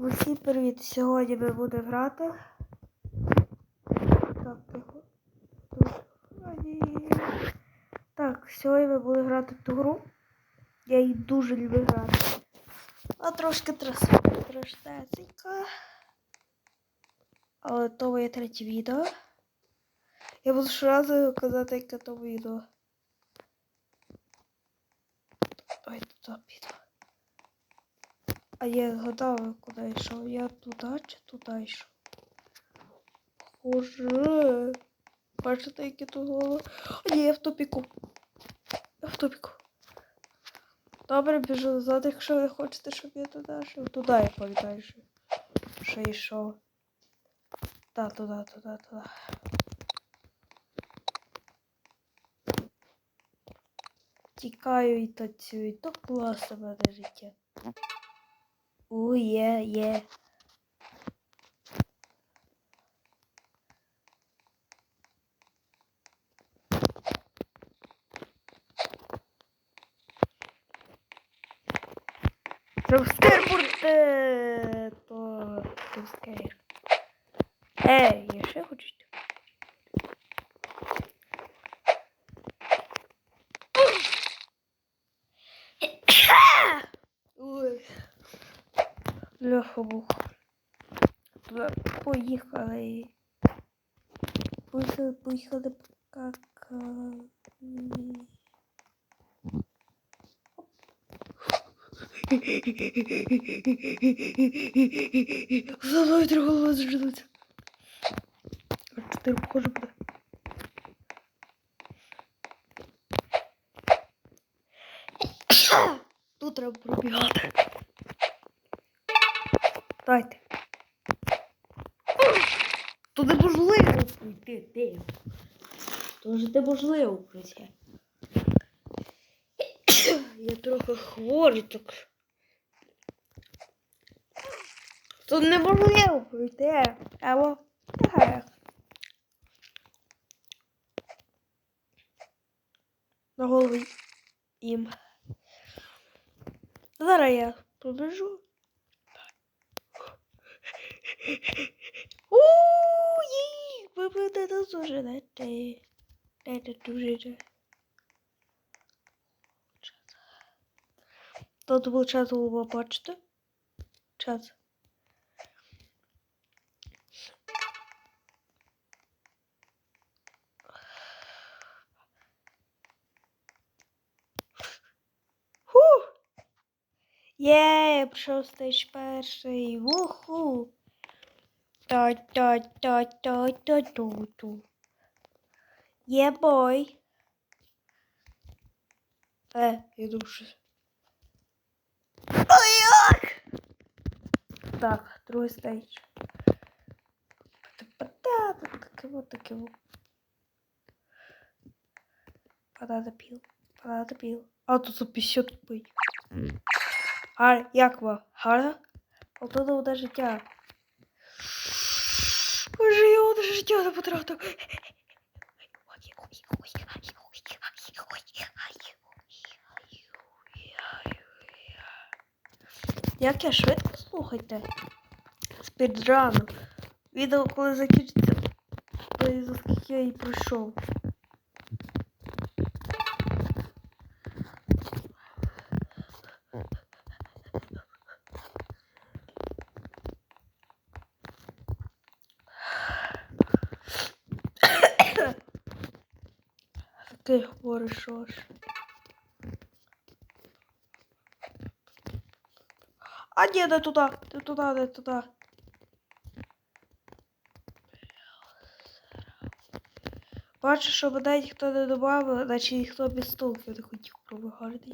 Усім привіт! Сьогодні ми будемо грати. Так, тихо. Так, сьогодні ми будемо грати ту гру. Я її дуже люблю грати. А трошки трошнесенька. Але то моє третє відео. Я буду щоразу казати, яке то відео. Давайте туди піду. А я згадала, куди йшов. Я туди чи туди йшов? Хуже. Бачите, які тут голови? А ні, я в тупіку. Я в тупіку. Добре, біжу назад, якщо ви хочете, щоб я туди йшов. Туди я пам'ятаю, що, що йшов. Так, туди, туди, туди. Тікаю і танцюю. То класно в мене життя. У, є, є. Травскер то Травскер. Ей, я ще хочу. йти. Ой. Льоха бух. Поїхали. Поїхали, поїхали покакали. Треба голова зжинути. А чотири похоже буде. Тут треба пробігати. Дайте. То неможливо пройти, ти. То ж неможливо пройти. Я трохи хворий так. Тут неможливо пройти. Або так. На голові їм. Зараз я побіжу. Уї! Ви будете зужинати. Дайте дуже. Тут був час ви бачите? Час. Є, я пройшов стейдж перший. Вуху! Та-та-та-та-та-ту-ту. Є бой. Е, я думаю, що... Ой, як! Так, другий стейдж. Та-та, таке вот таке вот. Подати піл, подати піл. А тут за 50 тупий. А, як вам? Гарно? Отут буде життя. Боже, я одне життя не. Як я швидко слухайте? Спідрану. Відео коли закінчиться. За скільки я її пройшов. Ти говориш, що ж. А ні, не туди, не туди, не туди. Бачу, що мене ніхто не добавив, наче ніхто без столків не хотів пробігати.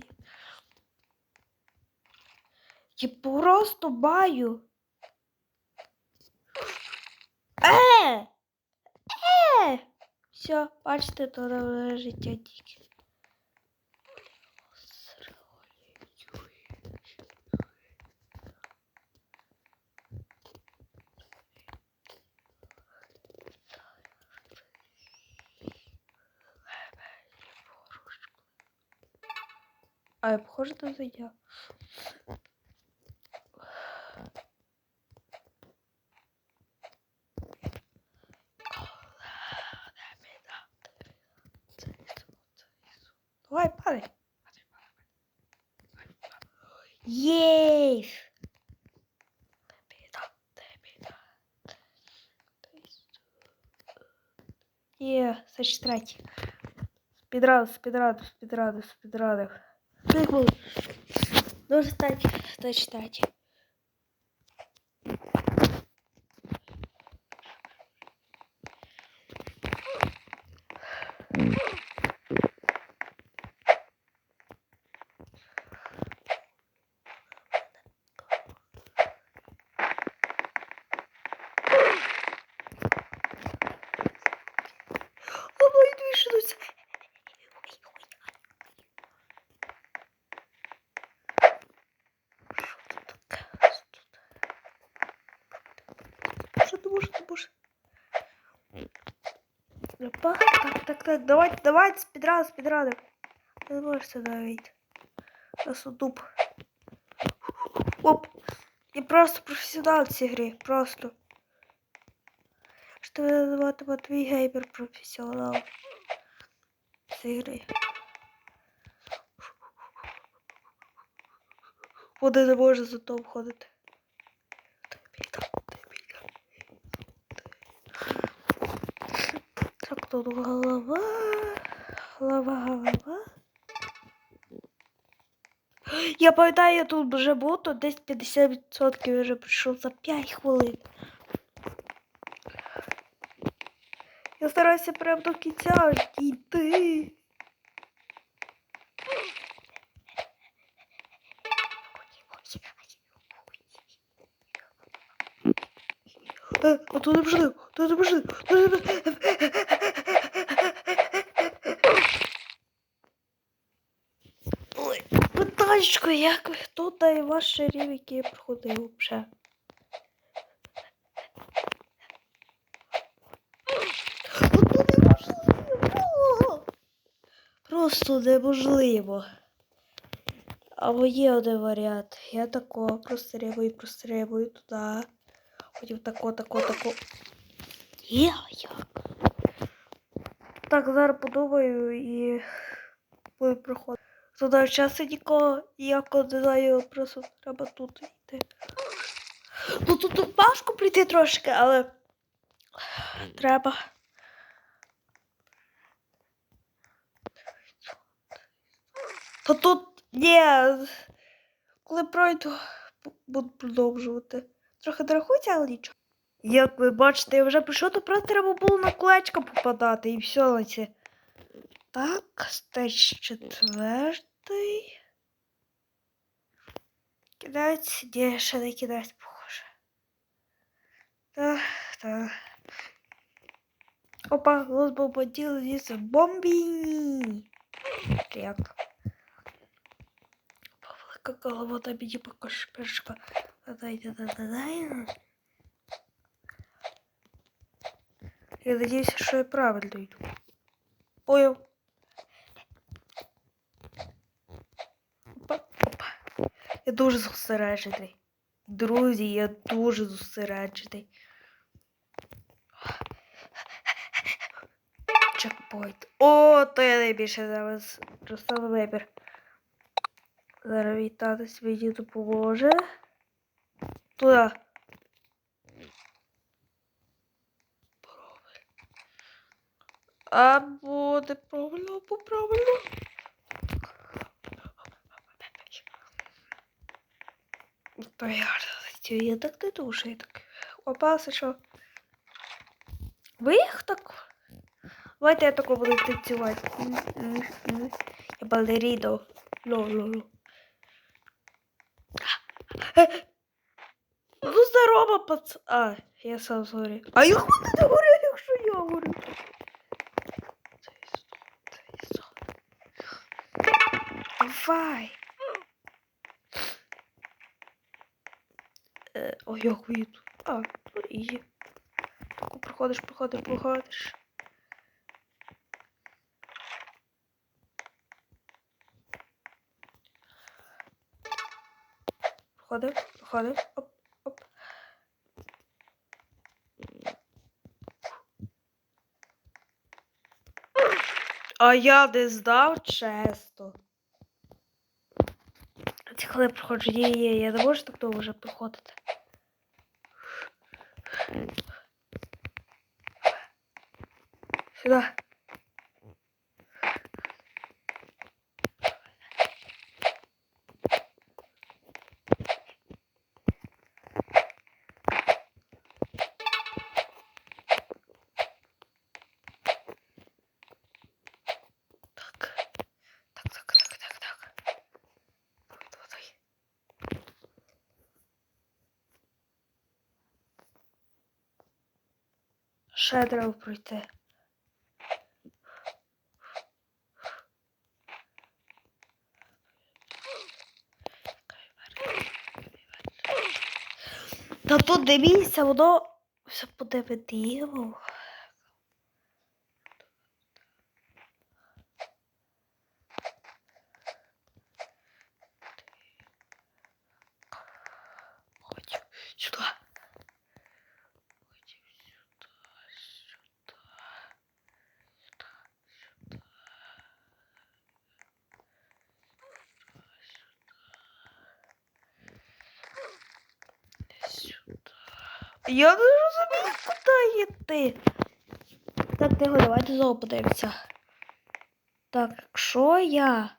Я просто баю. Все, бачите, то нове життя тільки. А я похоже на я. Це ж третій. Спідрадив, спідрадив. Як було? Дуже статі, статі, статі. Так, так, так, давайте, давайте, спидран, спидран. Ты можешь сюда выйти. Просто дуб. Оп. Я просто профессионал в цій грі, просто. Що називати Матвій Геймер професіонал в цій грі. Вони не може за то входити. Так, тут голова. Голова, голова. Я пам'ятаю, я тут вже був, то десь 50% вже прийшов за 5 хвилин. Я стараюся прям до кінця дійти. Е, тут пішли, тут пішли, тут пішли. Ой, питачко, як ви хто та і ваш шерів, проходив вже? Просто неможливо. Або є один варіант. Я тако прострибую, прострибую туди. Потім тако, тако, тако. Є як. Так, зараз подумаю і буду проходити. Туди часу нікого ніякого знаю, просто треба тут йти. Ну тут, важко прийти трошки, але треба. Та тут ні. Коли пройду, буду продовжувати. Трохи дорахується, але нічого. Як ви бачите, я вже прийшов, то просто треба було на колечко попадати і все на це. Так, стеч четвертий. Кидається, ні, ще не кидається, похоже. Так, так. Опа, лос бомбадил здесь бомби. Як? Велика голова та мені покажи першка. Дай, дай, дай, дай, дай. Я надеюсь, что я правильно иду. Понял. Я дуже зосереджений. Друзі, я дуже зосереджений. Чекпоінт. О, то я найбільше зараз просто вибір. Зараз вітатись мені допоможе. Туди. Або не правильно, або правильно. То я так не дуже, я так. Опався, що. Ви їх так. Давайте я тако буду танцювати. Я балеріно. Ло-ло-ло. Ну, здорово, пац... А, я сам згорю. А вони не горять, якщо я сон. Давай. Е, Ой, як ви тут? А, і проходиш, проходиш, проходиш. Проходив, проходив, оп, оп. А я не здав чесно. Коли проходжу, є, є, я не можу так довго вже проходити. Сюди. Так. Ще треба пройти. Та тут дивіться, воно все буде Хочу Я не розумію, куди йти. Так, тихо, давайте знову подивимося. Так, якщо я.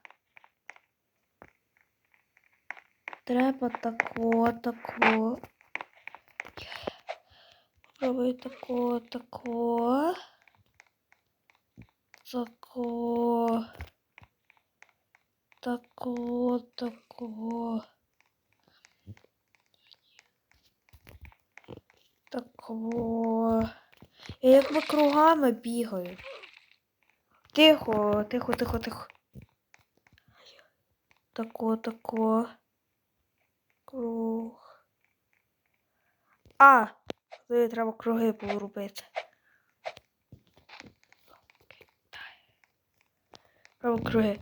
Треба тако, тако. Попробую тако, тако. Тако. Тако, тако. Тако. Я якби кругами бігаю. Тихо, тихо, тихо, тихо. Тако, тако. Круг. А! Туди треба круги поробити. Треба круги.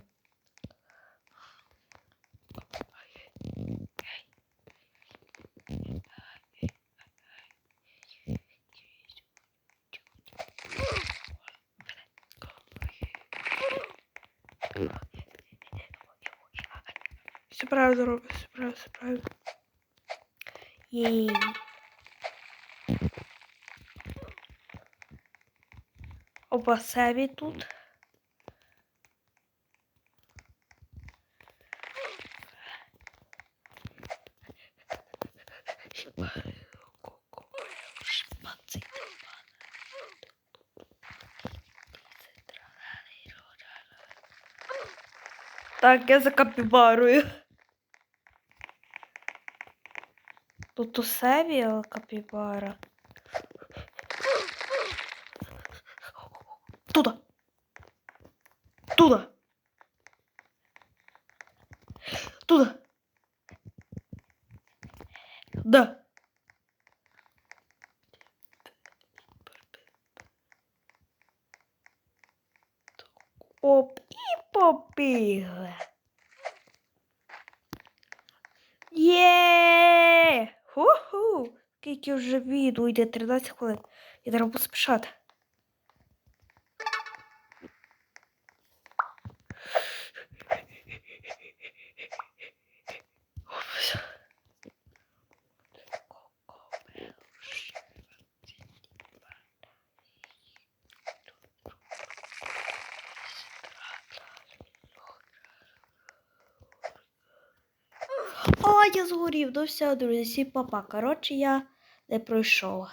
Правильно правильно, все правильно. Єй. Оба Севі тут. Так, я за капібарою. Тут у Севі капібара. Туда. Туда. Туда. Да. Оп, і побігли. Є! Ху-ху! Скільки вже відео йде 13 хвилин. Я треба поспішати. О, я згорів. Ну все, друзі, всі папа. Коротше, я не пройшов.